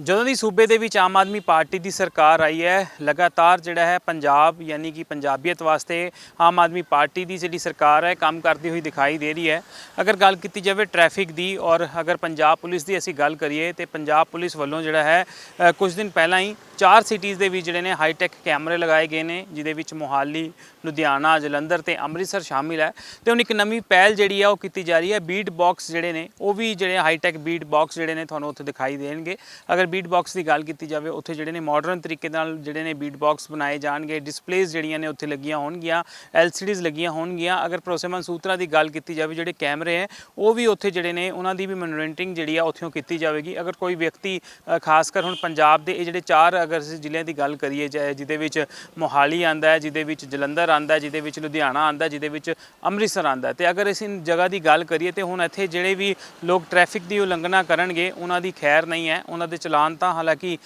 ਜਦੋਂ ਦੀ ਸੂਬੇ ਦੇ ਵਿੱਚ ਆਮ ਆਦਮੀ ਪਾਰਟੀ ਦੀ ਸਰਕਾਰ ਆਈ ਹੈ ਲਗਾਤਾਰ ਜਿਹੜਾ ਹੈ ਪੰਜਾਬ ਯਾਨੀ ਕਿ ਪੰਜਾਬੀਅਤ ਵਾਸਤੇ ਆਮ ਆਦਮੀ ਪਾਰਟੀ ਦੀ ਜਿਹੜੀ ਸਰਕਾਰ ਹੈ ਕੰਮ ਕਰਦੀ ਹੋਈ ਦਿਖਾਈ ਦੇ ਰਹੀ ਹੈ। ਅਗਰ ਗੱਲ ਕੀਤੀ ਜਾਵੇ ਟ੍ਰੈਫਿਕ ਦੀ ਔਰ ਅਗਰ ਪੰਜਾਬ ਪੁਲਿਸ ਦੀ ਅਸੀਂ ਗੱਲ ਕਰੀਏ ਤੇ ਪੰਜਾਬ ਪੁਲਿਸ ਵੱਲੋਂ ਜਿਹੜਾ ਹੈ ਅ, ਕੁਝ ਦਿਨ ਪਹਿਲਾਂ ਹੀ ਚਾਰ ਸਿਟੀਜ਼ ਦੇ ਵਿੱਚ ਜਿਹੜੇ ਨੇ ਹਾਈ ਟੈਕ ਕੈਮਰੇ ਲਗਾਏ ਗਏ ਨੇ ਜਿਹਦੇ ਵਿੱਚ ਮੋਹਾਲੀ ਲੁਧਿਆਣਾ ਜਲੰਧਰ ਤੇ ਅੰਮ੍ਰਿਤਸਰ ਸ਼ਾਮਿਲ ਹੈ। ਤੇ ਹੁਣ ਇੱਕ ਨਵੀਂ ਪਹਿਲ ਜਿਹੜੀ ਆ ਉਹ ਕੀਤੀ ਜਾ ਰਹੀ ਹੈ ਬੀਟ ਬਾਕਸ ਜਿਹੜੇ ਨੇ ਉਹ ਵੀ ਜਿਹੜੇ ਹਾਈ ਟੈਕ ਬੀਟ ਬਾਕਸ ਜਿਹੜੇ ਨੇ ਤੁਹਾਨੂੰ ਉੱਥੇ ਦਿਖਾਈ ਦੇਣਗੇ। ਅਗਰ ਬੀਟ ਬਾਕਸ ਦੀ ਗੱਲ ਕੀਤੀ ਜਾਵੇ, ਉੱਥੇ ਜਿਹੜੇ ਨੇ ਮਾਡਰਨ ਤਰੀਕੇ ਨਾਲ ਜਿਹੜੇ ਨੇ ਬੀਟ ਬਾਕਸ ਬਣਾਏ ਜਾਣਗੇ ਡਿਸਪਲੇਸ ਜਿਹੜੀਆਂ ਨੇ ਉੱਥੇ ਲੱਗੀਆਂ ਹੋਣਗੀਆਂ ਐਲਸੀਡੀਜ਼ ਲੱਗੀਆਂ ਹੋਣਗੀਆਂ। ਅਗਰ ਭਰੋਸੇਮੰਦ ਸੂਤਰਾਂ ਦੀ ਗੱਲ ਕੀਤੀ ਜਾਵੇ, ਜਿਹੜੇ ਕੈਮਰੇ ਹੈ, ਉਹ ਵੀ ਉੱਥੇ ਜਿਹੜੇ ਨੇ, ਉਹਨਾਂ ਦੀ ਵੀ ਮੋਨੀਟਰਿੰਗ ਜਿਹੜੀ ਆ ਉੱਥੋਂ ਕੀਤੀ ਜਾਵੇਗੀ। ਅਗਰ ਕੋਈ ਵਿਅਕਤੀ ਖਾਸ ਕਰ ਹੁਣ ਪੰਜਾਬ ਦੇ, ਇਹ ਜਿਹੜੇ ਚਾਰ ਅਗਰ ਜ਼ਿਲ੍ਹਿਆਂ ਦੀ ਗੱਲ ਕਰੀਏ ਜਿਹਦੇ ਵਿੱਚ ਮੋਹਾਲੀ ਆਂਦਾ ਹੈ, ਜਿਹਦੇ ਵਿੱਚ ਜਲੰਧਰ ਆਂਦਾ ਹੈ, ਜਿਹਦੇ ਵਿੱਚ ਲੁਧਿਆਣਾ ਆਂਦਾ ਹੈ, ਜਿਹਦੇ ਵਿੱਚ ਅੰਮ੍ਰਿਤਸਰ ਆਂਦਾ ਹੈ, ਤੇ ਅਗਰ ਅਸੀਂ ਜਗ੍ਹਾ ਦੀ ਗੱਲ ਕਰੀਏ, ਤੇ ਹੁਣ ਇੱਥੇ ਜਿਹੜੇ ਵੀ ਲੋਕ ਟ੍ਰੈਫਿਕ ਦੀ ਉਲੰਘਣਾ ਕਰਨਗੇ, ਉਹਨਾਂ ਦੀ ਖੈਰ ਨਹੀਂ ਹੈ, ਉਹਨਾਂ ਦੇ ਚਲਾਨ ਤਾਂ ਹਾਲਾਂਕਿ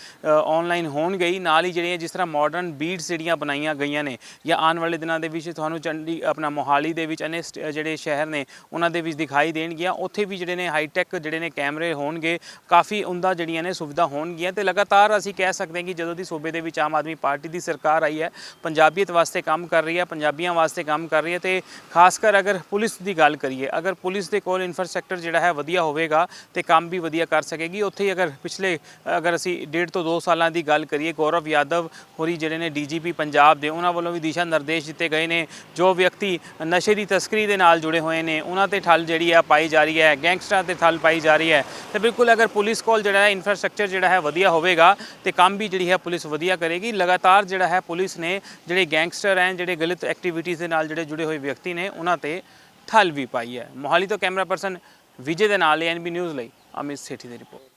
ਆਨਲਾਈਨ ਹੋਣਗੇ ਹੀ ਨਾਲ ਹੀ ਜਿਹੜੀਆਂ ਜਿਸ ਤਰ੍ਹਾਂ ਮਾਡਰਨ ਬੀਟਸ ਜਿਹੜੀਆਂ ਬਣਾਈਆਂ ਗਈਆਂ ਨੇ, ਜਾਂ ਆਉਣ ਵਾਲੇ ਦਿਨਾਂ ਦੇ ਵਿੱਚ ਤੁਹਾਨੂੰ ਚੰਡੀ, ਆਪਣਾ ਮੋਹਾਲੀ ਦੇ ਵਿੱਚ ਅਨੇ ਸਟ- ਜਿਹੜੇ ਸ਼ਹਿਰ ਨੇ, ਉਹਨਾਂ ਦੇ ਵਿੱਚ ਦਿਖਾਈ ਦੇਣਗੀਆਂ। ਉੱਥੇ ਵੀ ਜਿਹੜੇ ਨੇ ਹਾਈਟੈਕ ਜਿਹੜੇ ਨੇ ਕੈਮਰੇ ਹੋਣਗੇ, ਕਾਫੀ ਉਮਦਾ ਜਿਹੜੀਆਂ ਨੇ ਸੁਵਿਧਾ ਹੋਣਗੀਆਂ ਤੇ ਲਗਾਤਾਰ ਅਸੀਂ ਕਹਿ ਸਕਦੇ ਹਾਂ ਕਿ ਜਦੋਂ ਦੀ ਸੂਬੇ ਦੇ ਵਿੱਚ ਆਮ ਆਦਮੀ ਪਾਰਟੀ ਦੀ ਸਰਕਾਰ ਆਈ ਹੈ, ਪੰਜਾਬੀਅਤ ਵਾਸਤੇ ਕੰਮ ਕਰ ਰਹੀ ਹੈ, ਪੰਜਾਬੀਆਂ ਵਾਸਤੇ ਕੰਮ ਕਰ ਰਹੀ ਹੈ ਤੇ ਖਾਸ ਕਰ ਅਗਰ ਪੁਲਿਸ ਦੀ ਗੱਲ ਕਰੀਏ, ਅਗਰ ਪੁਲਿਸ ਦੇ ਕੋਲ ਇਨਫਰਾਸਟ੍ਰਕਚਰ ਜਿਹੜਾ ਹੈ ਵਧੀਆ ਹੋਵੇਗਾ ਤੇ ਕੰਮ ਵੀ ਵਧੀਆ ਕਰ ਸਕੇਗੀ। ਉੱਥੇ ਹੀ ਅਗਰ ਪਿਛਲੇ ਅਗਰ ਅਸੀਂ ਡੇਢ ਤੋਂ 2 ਸਾਲਾਂ ਦੀ ਗੱਲ ਕਰੀਏ, ਗੌਰਵ ਯਾਦਵ ਹੋਰੀ ਜਿਹੜੇ ਨੇ ਡੀਜੀਪੀ ਪੰਜਾਬ ਦੇ, ਉਹਨਾਂ ਵੱਲੋਂ ਵੀ ਦਿਸ਼ਾ ਨਿਰਦੇਸ਼ ਦਿੱਤੇ ਗਏ ਨੇ। ਜੋ ਵਿਅਕਤੀ ਨਸ਼ੇ ਦੀ ਤਸਕਰੀ ਦੇ ਨਾਲ ਜੁੜੇ ਹੋਏ ਨੇ, ਉਹਨਾਂ ਤੇ ਠੱਲ ਜਿਹੜੀ ਆ ਪਾਈ ਜਾ ਰਹੀ ਹੈ, ਗੈਂਗਸਟਰਾਂ ਤੇ ਠੱਲ ਪਾਈ ਜਾ ਰਹੀ ਹੈ। ਤੇ ਬਿਲਕੁਲ ਅਗਰ ਪੁਲਿਸ ਕੋਲ ਜਿਹੜਾ ਹੈ ਇਨਫਰਾਸਟ੍ਰਕਚਰ ਜਿਹੜਾ ਹੈ ਵਧੀਆ ਹੋਵੇਗਾ ਤੇ ਕੰਮ ਵੀ ਜਿਹੜੀ ਹੈ ਪੁਲਿਸ ਵਧੀਆ ਕਰੇਗੀ। ਲਗਾਤਾਰ ਜਿਹੜਾ ਹੈ ਪੁਲਿਸ ਨੇ ਜਿਹੜੇ ਗੈਂਗਸਟਰ ਹੈ, ਜਿਹੜੇ ਗਲਤ ਐਕਟੀਵਿਟੀਜ਼ ਦੇ ਨਾਲ ਜਿਹੜੇ ਜੁੜੇ ਹੋਏ ਵਿਅਕਤੀ ਨੇ, ਉਹਨਾਂ ਤੇ ਠੱਲ ਵੀ ਪਾਈ ਹੈ। ਮੋਹਾਲੀ ਤੋਂ ਕੈਮਰਾ ਪਰਸਨ ਵਿਜੇ ਦੇ ਨਾਲ ਐਨਬੀ ਨਿਊਜ਼ ਲਈ ਅਮਿਤ ਸੇਠੀ ਦੀ ਰਿਪੋਰਟ।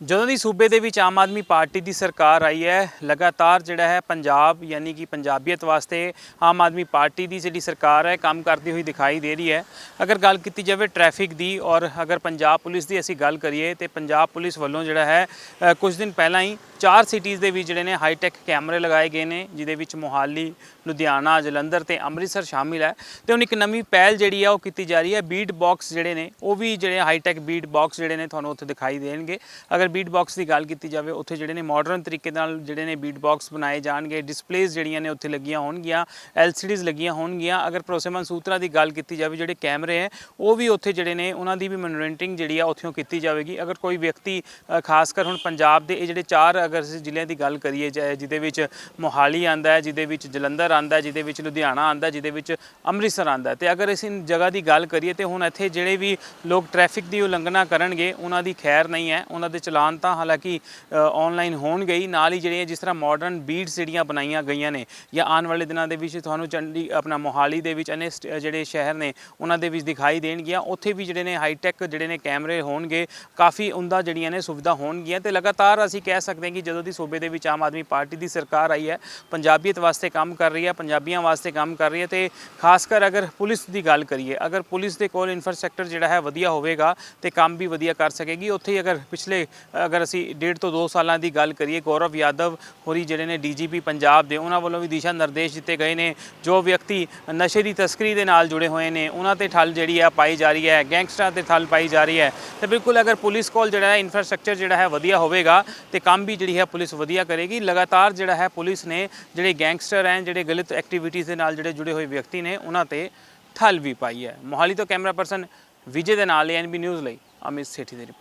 ਜਦੋਂ ਦੀ ਸੂਬੇ ਦੇ ਵਿੱਚ ਆਮ ਆਦਮੀ ਪਾਰਟੀ ਦੀ ਸਰਕਾਰ ਆਈ ਹੈ ਲਗਾਤਾਰ ਜਿਹੜਾ ਹੈ ਪੰਜਾਬ ਯਾਨੀ ਕਿ ਪੰਜਾਬੀਅਤ ਵਾਸਤੇ ਆਮ ਆਦਮੀ ਪਾਰਟੀ ਦੀ ਜਿਹੜੀ ਸਰਕਾਰ ਹੈ ਕੰਮ ਕਰਦੀ ਹੋਈ ਦਿਖਾਈ ਦੇ ਰਹੀ ਹੈ। ਅਗਰ ਗੱਲ ਕੀਤੀ ਜਾਵੇ ਟ੍ਰੈਫਿਕ ਦੀ ਔਰ ਅਗਰ ਪੰਜਾਬ ਪੁਲਿਸ ਦੀ ਅਸੀਂ ਗੱਲ ਕਰੀਏ ਤੇ ਪੰਜਾਬ ਪੁਲਿਸ ਵੱਲੋਂ ਜਿਹੜਾ ਹੈ ਅ, ਕੁਝ ਦਿਨ ਪਹਿਲਾਂ ਹੀ ਚਾਰ ਸਿਟੀਜ਼ ਦੇ ਵਿੱਚ ਜਿਹੜੇ ਨੇ ਹਾਈਟੈਕ ਕੈਮਰੇ ਲਗਾਏ ਗਏ ਨੇ, ਜਿਹਦੇ ਵਿੱਚ ਮੋਹਾਲੀ, ਲੁਧਿਆਣਾ, ਜਲੰਧਰ ਤੇ ਅੰਮ੍ਰਿਤਸਰ ਸ਼ਾਮਿਲ ਹੈ। ਤੇ ਹੁਣ ਇੱਕ ਨਵੀਂ ਪਹਿਲ ਜਿਹੜੀ ਆ ਉਹ ਕੀਤੀ ਜਾ ਰਹੀ ਹੈ ਬੀਟ ਬਾਕਸ ਜਿਹੜੇ ਨੇ, ਉਹ ਵੀ ਜਿਹੜੇ ਹਾਈਟੈਕ ਬੀਟ ਬਾਕਸ ਜਿਹੜੇ ਨੇ ਤੁਹਾਨੂੰ ਉੱਥੇ ਦਿਖਾਈ ਦੇਣਗੇ। ਅਗਰ ਬੀਟ ਬਾਕਸ ਦੀ ਗੱਲ ਕੀਤੀ ਜਾਵੇ, ਉੱਥੇ ਜਿਹੜੇ ਨੇ ਮਾਡਰਨ ਤਰੀਕੇ ਨਾਲ ਜਿਹੜੇ ਨੇ ਬੀਟ ਬਾਕਸ ਬਣਾਏ ਜਾਣਗੇ ਡਿਸਪਲੇਸ ਜਿਹੜੀਆਂ ਨੇ ਉੱਥੇ ਲੱਗੀਆਂ ਹੋਣਗੀਆਂ ਐਲਸੀਡੀਜ਼ ਲੱਗੀਆਂ ਹੋਣਗੀਆਂ। ਅਗਰ ਭਰੋਸੇਮੰਦ ਸੂਤਰਾਂ ਦੀ ਗੱਲ ਕੀਤੀ ਜਾਵੇ, ਜਿਹੜੇ ਕੈਮਰੇ ਹੈ, ਉਹ ਵੀ ਉੱਥੇ ਜਿਹੜੇ ਨੇ, ਉਹਨਾਂ ਦੀ ਵੀ ਮੋਨੀਟਰਿੰਗ ਜਿਹੜੀ ਆ ਉੱਥੋਂ ਕੀਤੀ ਜਾਵੇਗੀ। ਅਗਰ ਕੋਈ ਵਿਅਕਤੀ ਖਾਸ ਕਰ ਹੁਣ ਪੰਜਾਬ ਦੇ ਇਹ ਜਿਹੜੇ ਚਾਰ ਅਗਰ ਅਸੀਂ ਜ਼ਿਲ੍ਹਿਆਂ ਦੀ ਗੱਲ ਕਰੀਏ ਚਾਹੇ ਜਿਹਦੇ ਵਿੱਚ ਮੋਹਾਲੀ ਆਂਦਾ ਹੈ, ਜਿਹਦੇ ਵਿੱਚ ਜਲੰਧਰ ਆਂਦਾ ਹੈ, ਜਿਹਦੇ ਵਿੱਚ ਲੁਧਿਆਣਾ ਆਂਦਾ ਹੈ, ਜਿਹਦੇ ਵਿੱਚ ਅੰਮ੍ਰਿਤਸਰ ਆਂਦਾ ਹੈ, ਤੇ ਅਗਰ ਅਸੀਂ ਜਗ੍ਹਾ ਦੀ ਗੱਲ ਕਰੀਏ ਤੇ ਹੁਣ ਇੱਥੇ ਜਿਹੜੇ ਵੀ ਲੋਕ ਟ੍ਰੈਫਿਕ ਦੀ ਉਲੰਘਣਾ ਕਰਨਗੇ, ਉਹਨਾਂ ਦੀ ਖੈਰ ਨਹੀਂ ਹੈ, ਉਹਨਾਂ ਦੇ ਚਲਾਨ ਤਾਂ ਹਾਲਾਂਕਿ ਆਨਲਾਈਨ ਹੋਣਗੇ ਹੀ, ਨਾਲ ਹੀ ਜਿਹੜੀਆਂ ਜਿਸ ਤਰ੍ਹਾਂ ਮਾਡਰਨ ਬੀਟਸ ਜਿਹੜੀਆਂ ਬਣਾਈਆਂ ਗਈਆਂ ਨੇ, ਜਾਂ ਆਉਣ ਵਾਲੇ ਦਿਨਾਂ ਦੇ ਵਿੱਚ ਤੁਹਾਨੂੰ ਚੰਡੀ, ਆਪਣਾ ਮੋਹਾਲੀ ਦੇ ਵਿੱਚ ਅਨੇ ਸਟ- ਜਿਹੜੇ ਸ਼ਹਿਰ ਨੇ, ਉਹਨਾਂ ਦੇ ਵਿੱਚ ਦਿਖਾਈ ਦੇਣਗੀਆਂ, ਉੱਥੇ ਵੀ ਜਿਹੜੇ ਨੇ ਹਾਈਟੈਕ ਜਿਹੜੇ ਨੇ ਕੈਮਰੇ ਹੋਣਗੇ, ਕਾਫੀ ਉਮਦਾ ਜਿਹੜੀਆਂ ਨੇ ਸੁਵਿਧਾ ਹੋਣਗੀਆਂ, ਤੇ ਲਗਾਤਾਰ ਅਸੀਂ ਕਹਿ ਸਕਦੇ ਹਾਂ ਕਿ ਜਦੋਂ ਦੀ ਸੂਬੇ ਦੇ ਵਿੱਚ ਆਮ ਆਦਮੀ ਪਾਰਟੀ ਦੀ ਸਰਕਾਰ ਆਈ ਹੈ, ਪੰਜਾਬੀਅਤ ਵਾਸਤੇ ਕੰਮ ਕਰ ਰਹੀ ਹੈ, ਪੰਜਾਬੀਆਂ ਵਾਸਤੇ ਕੰਮ ਕਰ ਰਹੀ ਹੈ ਤੇ ਖਾਸ ਕਰ ਅਗਰ ਪੁਲਿਸ ਦੀ ਗੱਲ ਕਰੀਏ, ਅਗਰ ਪੁਲਿਸ ਦੇ ਕੋਲ ਇਨਫਰਾਸਟ੍ਰਕਚਰ ਜਿਹੜਾ ਹੈ ਵਧੀਆ ਹੋਵੇਗਾ ਤੇ ਕੰਮ ਵੀ ਵਧੀਆ ਕਰ ਸਕੇਗੀ। ਉੱਥੇ ਹੀ ਅਗਰ ਪਿਛਲੇ, ਅਗਰ ਅਸੀਂ ਡੇਢ ਤੋਂ 2 ਸਾਲਾਂ ਦੀ ਗੱਲ ਕਰੀਏ, ਗੌਰਵ ਯਾਦਵ ਹੋਰੀ ਜਿਹੜੇ ਨੇ ਡੀਜੀਪੀ ਪੰਜਾਬ ਦੇ, ਉਹਨਾਂ ਵੱਲੋਂ ਵੀ ਦਿਸ਼ਾ ਨਿਰਦੇਸ਼ ਦਿੱਤੇ ਗਏ ਨੇ। ਜੋ ਵਿਅਕਤੀ ਨਸ਼ੇ ਦੀ ਤਸਕਰੀ ਦੇ ਨਾਲ ਜੁੜੇ ਹੋਏ ਨੇ, ਉਹਨਾਂ ਤੇ ਠੱਲ ਜਿਹੜੀ ਆ ਪਾਈ ਜਾ ਰਹੀ ਹੈ, ਗੈਂਗਸਟਰਾਂ ਤੇ ਠੱਲ ਪਾਈ ਜਾ ਰਹੀ ਹੈ। ਤੇ ਬਿਲਕੁਲ ਅਗਰ ਪੁਲਿਸ ਕੋਲ ਜਿਹੜਾ ਹੈ ਇਨਫਰਾਸਟ੍ਰਕਚਰ ਜਿਹੜਾ ਹੈ ਵਧੀਆ ਹੋਵੇਗਾ ਤੇ ਕੰਮ ਵੀ ਜਿਹੜੀ ਹੈ ਪੁਲਿਸ ਵਧੀਆ ਕਰੇਗੀ। ਲਗਾਤਾਰ ਜਿਹੜਾ ਹੈ ਪੁਲਿਸ ਨੇ ਜਿਹੜੇ ਗੈਂਗਸਟਰ ਹੈ ਜਿਹੜੇ ਗਲਤ ਐਕਟੀਵਿਟੀਜ਼ ਦੇ ਨਾਲ ਜਿਹੜੇ ਜੁੜੇ ਹੋਏ ਵਿਅਕਤੀ ਨੇ, ਉਹਨਾਂ ਤੇ ਠੱਲ ਵੀ ਪਾਈ ਹੈ। ਮੋਹਾਲੀ ਤੋਂ ਕੈਮਰਾ ਪਰਸਨ ਵਿਜੇ ਦੇ ਨਾਲ ਐਨਬੀ ਨਿਊਜ਼ ਲਈ ਅਮਿਤ ਸੇਠੀ ਦੀ ਰਿਪੋਰਟ।